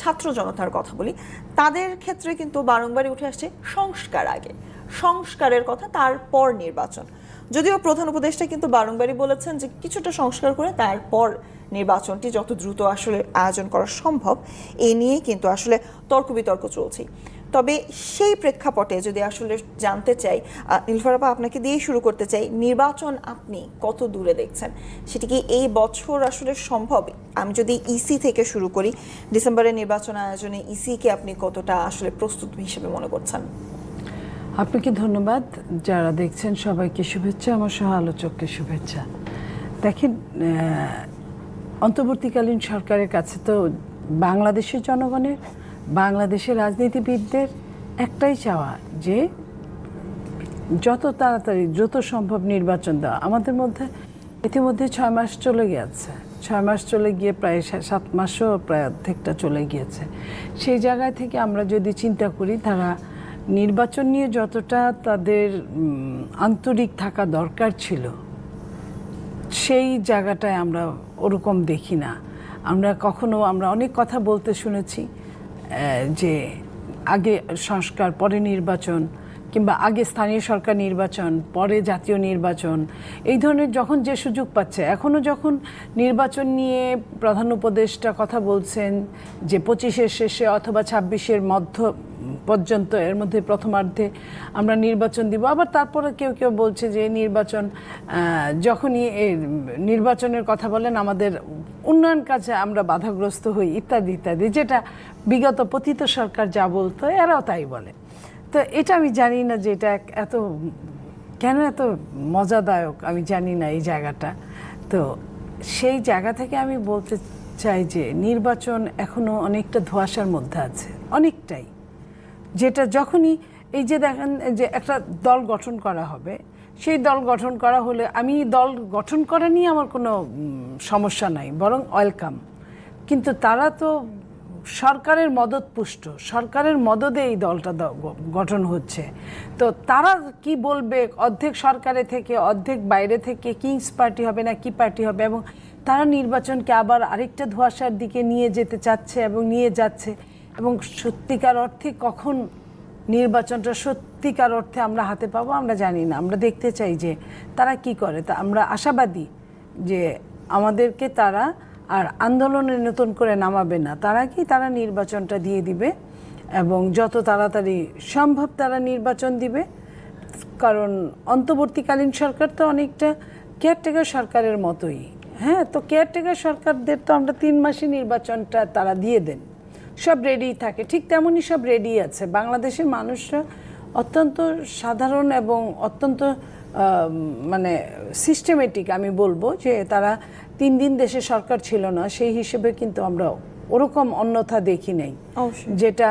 ছাত্র জনতার কথা বলি, তাদের ক্ষেত্রে কিন্তু বারংবারই উঠে আসছে সংস্কার আগে। সংস্কারের কথা, তারপর নির্বাচন। যদিও প্রধান উপদেষ্টা কিন্তু বারংবারই বলেছেন যে কিছুটা সংস্কার করে তারপর নির্বাচনটি যত দ্রুত আসলে আয়োজন করা সম্ভব, এ নিয়ে কিন্তু আসলে তর্ক বিতর্ক চলছেই। তবে সেই প্রেক্ষাপটে যদি আসলে জানতে চাই নীলফারাপা আপনাকে দিয়ে শুরু করতে চাই, নির্বাচন আপনি কত দূরে দেখছেন? সেটি কি এই বছর আসলে সম্ভব? আমি যদি ইসি থেকে শুরু করি ডিসেম্বরের নির্বাচন আয়োজনে ইসিকে আপনি কতটা আসলে প্রস্তুত হিসেবে মনে করছেন? আপনাকে ধন্যবাদ। যারা দেখছেন, সবাইকে শুভেচ্ছা, আমার সহ আলোচককে শুভেচ্ছা। দেখেন অন্তর্বর্তীকালীন সরকারের কাছে তো বাংলাদেশের জনগণের বাংলাদেশের রাজনীতিবিদদের একটাই চাওয়া যে যত তাড়াতাড়ি, যত সম্ভব নির্বাচন দেওয়া। আমাদের মধ্যে ইতিমধ্যে ছয় মাস চলে গিয়েছে। ছয় মাস চলে গিয়ে প্রায় সাত মাসও প্রায় অর্ধেকটা চলে গিয়েছে। সেই জায়গায় থেকে আমরা যদি চিন্তা করি, তারা নির্বাচন নিয়ে যতটা তাদের আন্তরিক থাকা দরকার ছিল, সেই জায়গাটায় আমরা ওরকম দেখি না। আমরা কখনো, আমরা অনেক কথা বলতে শুনেছি যে আগে সংস্কার, পরে নির্বাচন, কিংবা আগে স্থানীয় সরকার নির্বাচন, পরে জাতীয় নির্বাচন, এই ধরনের যখন যে সুযোগ পাচ্ছে এখনও যখন নির্বাচন নিয়ে প্রধান উপদেষ্টা কথা বলছেন যে পঁচিশের শেষে অথবা ছাব্বিশের মধ্য পর্যন্ত এর মধ্যে প্রথমার্ধে আমরা নির্বাচন দিব। আবার তারপরে কেউ কেউ বলছে যে নির্বাচন যখনই এই নির্বাচনের কথা বলেন, আমাদের উন্নয়ন কাজে আমরা বাধাগ্রস্ত হই, ইত্যাদি ইত্যাদি। যেটা বিগত পতিত সরকার যা বলতো, এরাও তাই বলে। তো এটা আমি জানি না যে এটা এত, কেন এত মজাদায়ক, আমি জানি না এই জায়গাটা। তো সেই জায়গা থেকে আমি বলতে চাই যে নির্বাচন এখনও অনেকটা ধোঁয়াশার মধ্যে আছে, অনেকটাই। যেটা যখনই এই যে দেখেন, যে একটা দল গঠন করা হবে, সেই দল গঠন করা হলে আমি দল গঠন করা নিয়ে আমার কোনো সমস্যা নাই, বরং ওয়েলকাম। কিন্তু তারা তো সরকারের মদত পুষ্ট সরকারের মদদে এই দলটা গঠন হচ্ছে। তো তারা কি বলবে, অর্ধেক সরকারে থেকে, অর্ধেক বাইরে থেকে, কিংস পার্টি হবে না কি পার্টি হবে, এবং তারা নির্বাচনকে আবার আরেকটা ধোঁয়াশার দিকে নিয়ে যেতে চাচ্ছে এবং নিয়ে যাচ্ছে এবং সত্যিকার অর্থে কখন নির্বাচনটা সত্যিকার অর্থে আমরা হাতে পাবো, আমরা জানি না। আমরা দেখতে চাই যে তারা কি করে। তা আমরা আশাবাদী যে আমাদেরকে তারা আর আন্দোলনে নতুন করে নামাবে না। তারা কি তারা নির্বাচনটা দিয়ে দিবে এবং যত তাড়াতাড়ি সম্ভব তারা নির্বাচন দিবে? কারণ অন্তর্বর্তীকালীন সরকার তো অনেকটা কেয়ারটেকার সরকারের মতোই। হ্যাঁ তো কেয়ারটেকার সরকারদের তো আমরা তিন মাসে নির্বাচনটা তারা দিয়ে দেন। সব রেডি থাকে। ঠিক তেমনই সব রেডি আছে। বাংলাদেশের মানুষরা অত্যন্ত সাধারণ এবং অত্যন্ত মানে সিস্টেমেটিক আমি বলব যে তারা তিন দিন দেশে সরকার ছিল না সেই হিসেবে কিন্তু আমরা ওরকম অন্যথা দেখি নাই। যেটা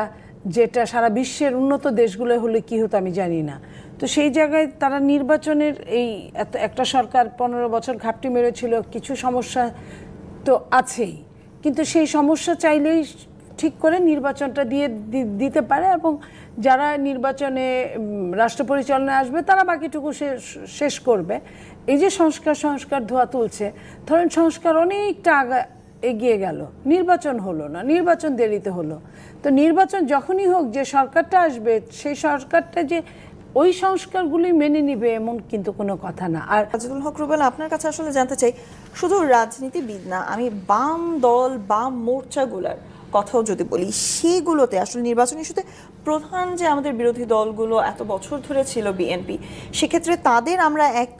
যেটা সারা বিশ্বের উন্নত দেশগুলো হলে কি হতো আমি জানি না। তো সেই জায়গায় তারা নির্বাচনের এই এত একটা সরকার পনেরো বছর ঘাপটি মেরেছিল কিছু সমস্যা তো আছেই। কিন্তু সেই সমস্যা চাইলেই ঠিক করে নির্বাচনটা দিয়ে দিতে পারে এবং যারা নির্বাচনে রাষ্ট্র পরিচালনায় আসবে, তারা বাকিটুকু শেষ- করবে। এই যে সংস্কার সংস্কার ধোয়া তুলছে, ধরেন সংস্কার অনেকটা আগা, এগিয়ে গেল। নির্বাচন হলো না, নির্বাচন দেরিতে হলো। তো নির্বাচন যখনই হোক, যে সরকারটা আসবে, সেই সরকারটা যে ওই সংস্কারগুলি মেনে নিবে এমন কিন্তু কোনো কথা না। আর রাজিদুল হক রুবেল, আপনার কাছে আসলে জানতে চাই, শুধু রাজনীতিবিদ না, আমি বাম দল, বাম মোর্চাগুলার কথাও যদি বলি, সেগুলোতে আসলে নির্বাচন ইস্যুতে প্রধান যে আমাদের বিরোধী দলগুলো এত বছর ধরে ছিল বিএনপি, সেক্ষেত্রে তাদের আমরা এক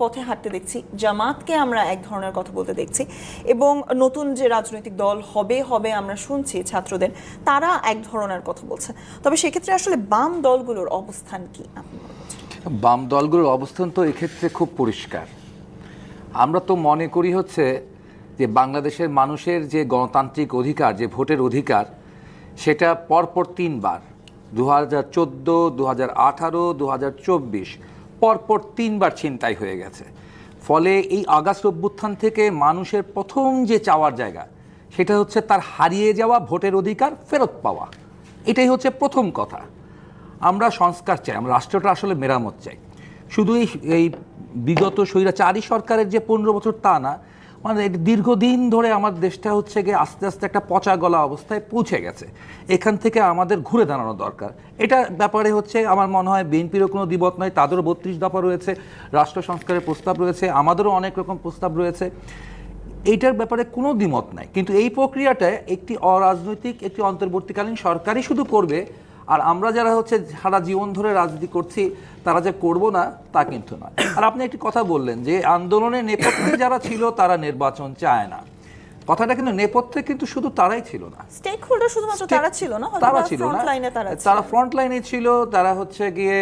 পথে হাঁটতে দেখছি, জামাতকে আমরা এক ধরনের কথা বলতে দেখছি এবং নতুন যে রাজনৈতিক দল হবে হবে আমরা শুনছি ছাত্রদের, তারা এক ধরনের কথা বলছে। তবে সেক্ষেত্রে আসলে বাম দলগুলোর অবস্থান কি? বাম দলগুলোর অবস্থান তো এক্ষেত্রে খুব পরিষ্কার। আমরা তো মনে করি হচ্ছে যে বাংলাদেশের মানুষের যে গণতান্ত্রিক অধিকার, যে ভোটের অধিকার, সেটা পরপর তিনবার। দু হাজার চোদ্দ দু হাজার আঠারো দু হাজার চব্বিশ পরপর তিনবার ছিনতাই হয়ে গেছে। ফলে এই আগস্ট অভ্যুত্থান থেকে মানুষের প্রথম যে চাওয়ার জায়গা, সেটা হচ্ছে তার হারিয়ে যাওয়া ভোটের অধিকার ফেরত পাওয়া। এটাই হচ্ছে প্রথম কথা। আমরা সংস্কার চাই, আমরা রাষ্ট্রটা আসলে মেরামত চাই। শুধু এই বিগত স্বৈরাচারী সরকারের যে পনেরো বছর তা না মানে দীর্ঘদিন ধরে আমার দেশটা হচ্ছে গিয়ে আস্তে আস্তে একটা পচা গলা অবস্থায় পৌঁছে গেছে। এখান থেকে আমাদের ঘুরে দাঁড়ানো দরকার। এটা ব্যাপারে হচ্ছে আমার মনে হয় বিএনপিরও কোনো দ্বিমত নয়, তাদেরও বত্রিশ দফা রয়েছে, রাষ্ট্র সংস্কারের প্রস্তাব রয়েছে, আমাদেরও অনেক রকম প্রস্তাব রয়েছে। এইটার ব্যাপারে কোনো দ্বিমত নাই। কিন্তু এই প্রক্রিয়াটা একটি অরাজনৈতিক, একটি অন্তর্বর্তীকালীন সরকারই শুধু করবে আর আমরা যারা হচ্ছে সারা জীবন ধরে রাজনীতি করছি তারা যে করব না তা কিন্তু নয়। আর আপনি একটি কথা বললেন যে আন্দোলনের নেপথ্যে যারা ছিল তারা নির্বাচন চায় না। কথাটা কিন্তু নেপথ্যে কিন্তু শুধু তারাই ছিল না। স্টেক হোল্ডার শুধুমাত্র তারা ছিল না তারা ছিল না। তারা ফ্রন্ট লাইনে ছিল তারা হচ্ছে গিয়ে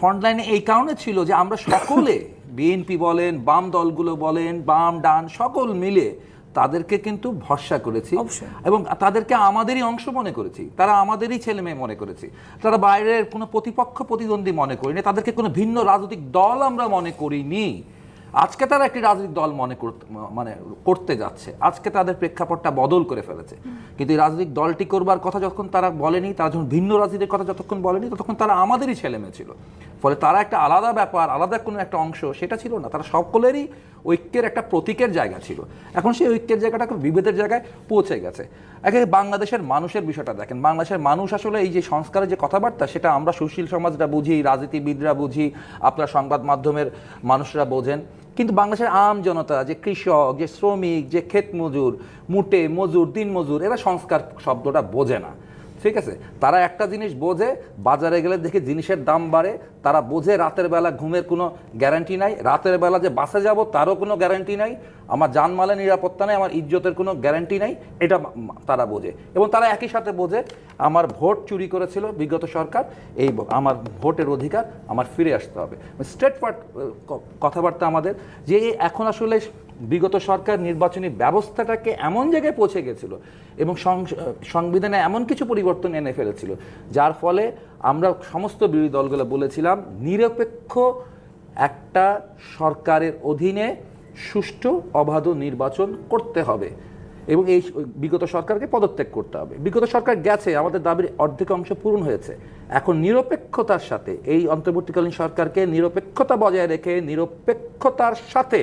ফ্রন্ট লাইনে এই কারণে ছিল যে আমরা সকলে বিএনপি বলেন বাম দলগুলো বলেন বাম ডান সকল মিলে তাদেরকে কিন্তু ভরসা করেছি। এবং তাদেরকে আমাদেরই অংশ মনে করেছি। তারা আমাদেরই ছেলে মেয়ে মনে করেছি। তারা বাইরের কোনো প্রতিপক্ষ প্রতিদ্বন্দ্বী মনে করিনি। তাদেরকে কোনো ভিন্ন রাজনৈতিক দল আমরা মনে করিনি। আজকে তারা একটি রাজনৈতিক দল মনে করতে মানে করতে যাচ্ছে। আজকে তাদের প্রেক্ষাপটটা বদল করে ফেলেছে। কিন্তু এই রাজনৈতিক দলটি করবার কথা যখন তারা বলেনি তারা যখন ভিন্ন রাজনীতির কথা যতক্ষণ বলেনি ততক্ষণ তারা আমাদেরই ছেলে মেয়ে ছিল। ফলে তারা একটা আলাদা ব্যাপার আলাদা কোনো একটা অংশ সেটা ছিল না। তারা সকলেরই ঐক্যের একটা প্রতীকের জায়গা ছিল। এখন সেই ঐক্যের জায়গাটা বিভেদের জায়গায় পৌঁছে গেছে। একে বাংলাদেশের মানুষের বিষয়টা দেখেন। বাংলাদেশের মানুষ আসলে এই যে সংস্কারের যে কথাবার্তা, সেটা আমরা সুশীল সমাজরা বুঝি, রাজনীতিবিদরা বুঝি, আপনার সংবাদ মাধ্যমের মানুষরা বোঝেন। কিন্তু বাংলাদেশের আম জনতা, যে কৃষক, যে শ্রমিক, যে ক্ষেত মজুর মুটে, মজুর দিন মজুর এরা সংস্কার শব্দটা বোঝে না। ঠিক আছে? তারা একটা জিনিস বোঝে, বাজারে গেলে দেখে জিনিসের দাম বাড়ে, তারা বোঝে রাতের বেলা ঘুমের কোনো গ্যারান্টি নাই, রাতের বেলা যে বাসে যাব তারও কোনো গ্যারান্টি নাই, আমার জানমালের নিরাপত্তা নেই, আমার ইজ্জতের কোনো গ্যারান্টি নাই, এটা তারা বোঝে। এবং তারা একই সাথে বোঝে, আমার ভোট চুরি করেছিল বিগত সরকার, এই আমার ভোটের অধিকার আমার ফিরে আসতে হবে। স্ট্রেট কথাবার্তা আমাদের, যে এখন আসলে বিগত সরকার নির্বাচনী ব্যবস্থাটাকে এমন জায়গায় পৌঁছে গেছিল এবং সংবিধানে এমন কিছু পরিবর্তন এনে ফেলেছিল, যার ফলে আমরা সমস্ত বিরোধী দলগুলো বলেছিলাম, নিরপেক্ষ একটা সরকারের অধীনে সুষ্ঠু, অবাধ নির্বাচন করতে হবে এবং এই বিগত সরকারকে পদত্যাগ করতে হবে। বিগত সরকার গেছে, আমাদের দাবির অর্ধেক অংশ পূরণ হয়েছে। এখন নিরপেক্ষতার সাথে, এই অন্তর্বর্তীকালীন সরকারকে নিরপেক্ষতা বজায় রেখে নিরপেক্ষতার সাথে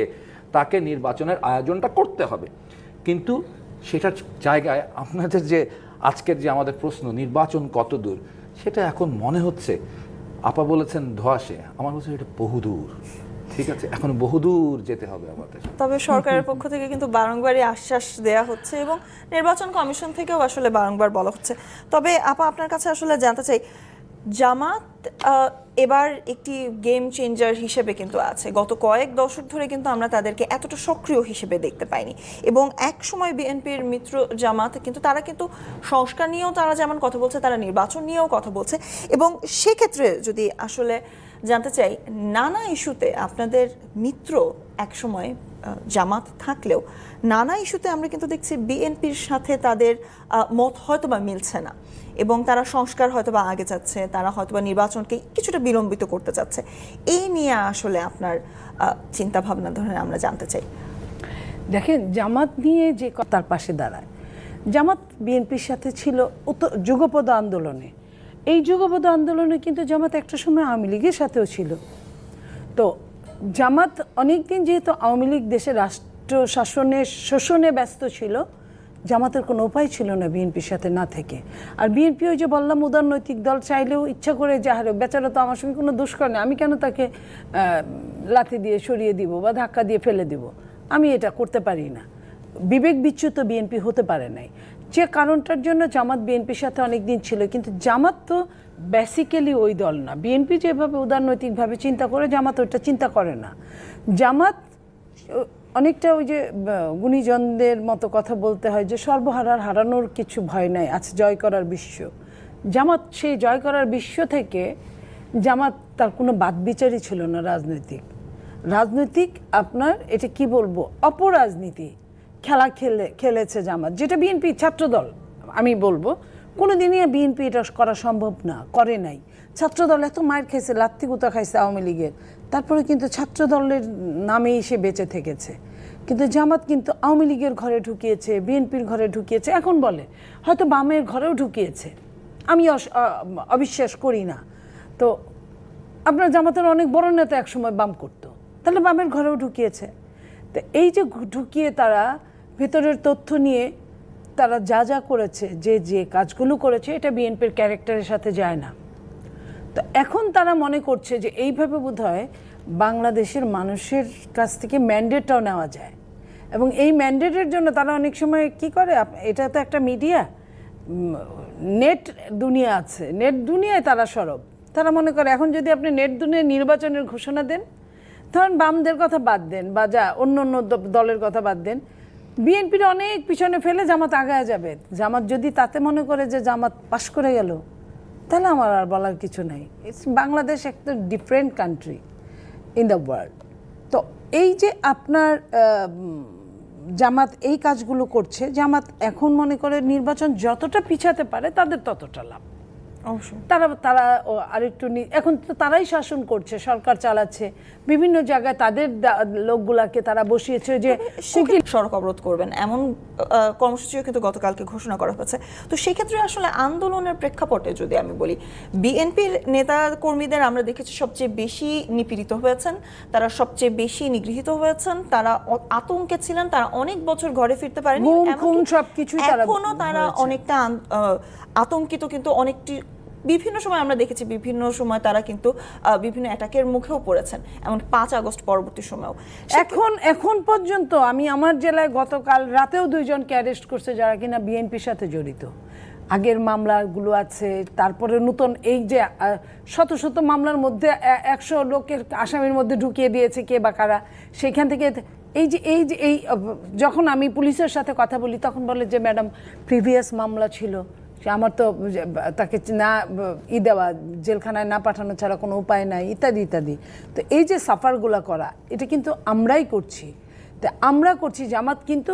তাকে নির্বাচনের আয়োজনটা করতে হবে। কিন্তু সেটার জায়গায় আপনাদের যে আজকের যে আমাদের প্রশ্ন, নির্বাচন কত দূর সেটা এখন মনে হচ্ছে। আপা বলেছেন ধোয়াশে। আমার কাছে এটা বহুদূর। ঠিক আছে, এখন বহুদূর যেতে হবে আমাদের। তবে সরকারের পক্ষ থেকে কিন্তু বারংবারই আশ্বাস দেয়া হচ্ছে এবং নির্বাচন কমিশন থেকেও আসলে বারংবার বলা হচ্ছে। তবে আপা, আপনার কাছে আসলে জানতে চাই জামাত এবার একটি গেম চেঞ্জার হিসেবে কিন্তু আছে। গত কয়েক দশক ধরে কিন্তু আমরা তাদেরকে এতটা সক্রিয় হিসেবে দেখতে পাইনি। এবং এক সময় বিএনপির মিত্র জামাত কিন্তু তারা কিন্তু সংস্কার নিয়েও তারা যেমন কথা বলছে তারা নির্বাচন নিয়েও কথা বলছে। এবং সেক্ষেত্রে যদি আসলে জানতে চাই নানা ইস্যুতে আপনাদের মিত্র একসময় আহ, জামাত থাকলেও, নানা ইস্যুতে আমরা কিন্তু দেখছি বিএনপির সাথে তাদের মত হয়তোবা মিলছে না। এবং তারা সংস্কার হয়তোবা আগে যাচ্ছে, তারা হয়তোবা নির্বাচনকে কিছুটা বিলম্বিত করতে চাচ্ছে এই নিয়ে আসলে আপনার চিন্তা ভাবনা ধরেন আমরা জানতে চাই। দেখেন, জামাত নিয়ে যে তার পাশে দাঁড়ায়। জামাত বিএনপির সাথে ছিল যুগপদ আন্দোলনে। এই যুগপদ আন্দোলনে কিন্তু জামাত একটা সময় আওয়ামী লীগের সাথেও ছিল। তো জামাত অনেকদিন যেহেতু আওয়ামী লীগ দেশের রাষ্ট্র শাসনের শোষণে ব্যস্ত ছিল, জামাতের কোনো উপায় ছিল না বিএনপির সাথে না থেকে। আর বিএনপি ওই যে বললাম উদারনৈতিক দল চাইলেও ইচ্ছা করে যে হারে বেচারা তো আমার সঙ্গে কোনো দোষ করে না আমি কেন তাকে লাথি দিয়ে সরিয়ে দিব বা ধাক্কা দিয়ে ফেলে দিব? আমি এটা করতে পারি না। বিবেক বিচ্যুত বিএনপি হতে পারে নাই। যে কারণটার জন্য জামাত বিএনপির সাথে অনেক দিন ছিল, কিন্তু জামাত তো বেসিক্যালি ওই দল না। বিএনপি যেভাবে উদারনৈতিকভাবে চিন্তা করে, জামাত ওইটা চিন্তা করে না। জামাত, অনেকটা ওই যে গুণীজনদের মতো কথা বলতে হয় যে, সর্বহারার হারানোর কিছু ভয় নাই আছে জয় করার বিশ্ব। জামাত, সেই জয় করার বিশ্ব থেকে জামাত তার কোনো বাদ বিচারই ছিল না রাজনৈতিক। রাজনৈতিক আপনার, এটা কি বলব, অপরাজনীতি। খেলা খেলে, খেলেছে জামাত, যেটা বিএনপি ছাত্রদল, আমি বলব। কোনোদিনই বিএনপি এটা করা সম্ভব না, করে নাই। ছাত্রদল এত মায়ের খাইছে লাত্তি গুতা খাইছে আওয়ামী লীগের। তারপরে কিন্তু ছাত্রদলের নামেই সে বেঁচে থেকেছে। কিন্তু জামাত কিন্তু আওয়ামী লীগের ঘরে ঢুকিয়েছে, বিএনপির ঘরে ঢুকিয়েছে। এখন বলে, হয়তো বামের ঘরেও ঢুকিয়েছে। আমি অবিশ্বাস করি না। তো আপনার জামাতের অনেক বড় নেতা একসময় বাম করতো। তাহলে বামের ঘরেও ঢুকিয়েছে। তো এই যে ঢুকিয়ে তারা ভেতরের তথ্য নিয়ে তারা যা যা করেছে, যে যে কাজগুলো করেছে, এটা বিএনপির ক্যারেক্টারের সাথে যায় না। তো এখন তারা মনে করছে যে এইভাবে বোধ হয় বাংলাদেশের মানুষের কাছ থেকে ম্যান্ডেটটাও নেওয়া যায়। এবং এই ম্যান্ডেটের জন্য তারা অনেক সময় কি করে? এটা তো একটা মিডিয়া। নেট দুনিয়া আছে। নেট দুনিয়ায় তারা সরব। তারা মনে করে, এখন যদি আপনি নেট দুনিয়ায় নির্বাচনের ঘোষণা দেন, ধরেন বামদের কথা বাদ দেন, বা যা অন্য অন্য দলের কথা বাদ দেন বিএনপির অনেক পিছনে ফেলে জামাত আগায় যাবে। জামাত যদি তাতে মনে করে যে জামাত পাশ করে গেল, তাহলে আমার আর বলার কিছু নাই। ইটস বাংলাদেশ একটা different country in the world তো এই যে আপনার জামাত এই কাজগুলো করছে, জামাত এখন মনে করে নির্বাচন যতটা পিছাতে পারে, তাদের ততটা লাভ। তারা তারা আরেকটু এখন তো তারাই শাসন করছে সরকার চালাচ্ছে। বিভিন্ন জায়গায় তাদের লোকগুলাকে তারা বসিয়েছে যে কুকিল সড়ক অবরোধ করবেন। এমন কর্মসূচিও কিন্তু গতকালকে ঘোষণা করা হয়েছে। তো সেক্ষেত্রে আসলে আন্দোলনের প্রেক্ষাপটে যদি আমি বলি বিএনপির নেতা কর্মীদের আমরা দেখেছি সবচেয়ে বেশি নিপীড়িত হয়েছেন তারা সবচেয়ে বেশি নিগৃহীত হয়েছেন তারা আতঙ্কে ছিলেন তারা অনেক বছর ঘরে ফিরতে পারেনি এখনও তারা অনেকটা আতঙ্কিত কিন্তু অনেকটি বিভিন্ন সময় আমরা দেখেছি বিভিন্ন সময় তারা কিন্তু বিভিন্ন অ্যাটাকের মুখেও পড়েছেন এমন পাঁচ আগস্ট পরবর্তী সময়েও। এখন এখন পর্যন্ত আমি আমার জেলায় গতকাল রাতেও দুইজনকে অ্যারেস্ট করছে যারা কিনা বিএনপির সাথে জড়িত। আগের মামলাগুলো আছে, তারপরে নতুন এই যে শত শত মামলার মধ্যে একশো লোকের আসামির মধ্যে ঢুকিয়ে দিয়েছে কে বা কারা, সেখান থেকে এই যে এই যে, এই, যখন আমি পুলিশের সাথে কথা বলি, তখন বলে যে, ম্যাডাম প্রিভিয়াস মামলা ছিল। আমার তো তাকে না ই দেওয়া, জেলখানায় না পাঠানো ছাড়া কোনো উপায় নাই, ইত্যাদি ইত্যাদি। তো এই যে সাফারগুলো করা, এটা কিন্তু আমরাই করছি। তা আমরা করছি জামাত কিন্তু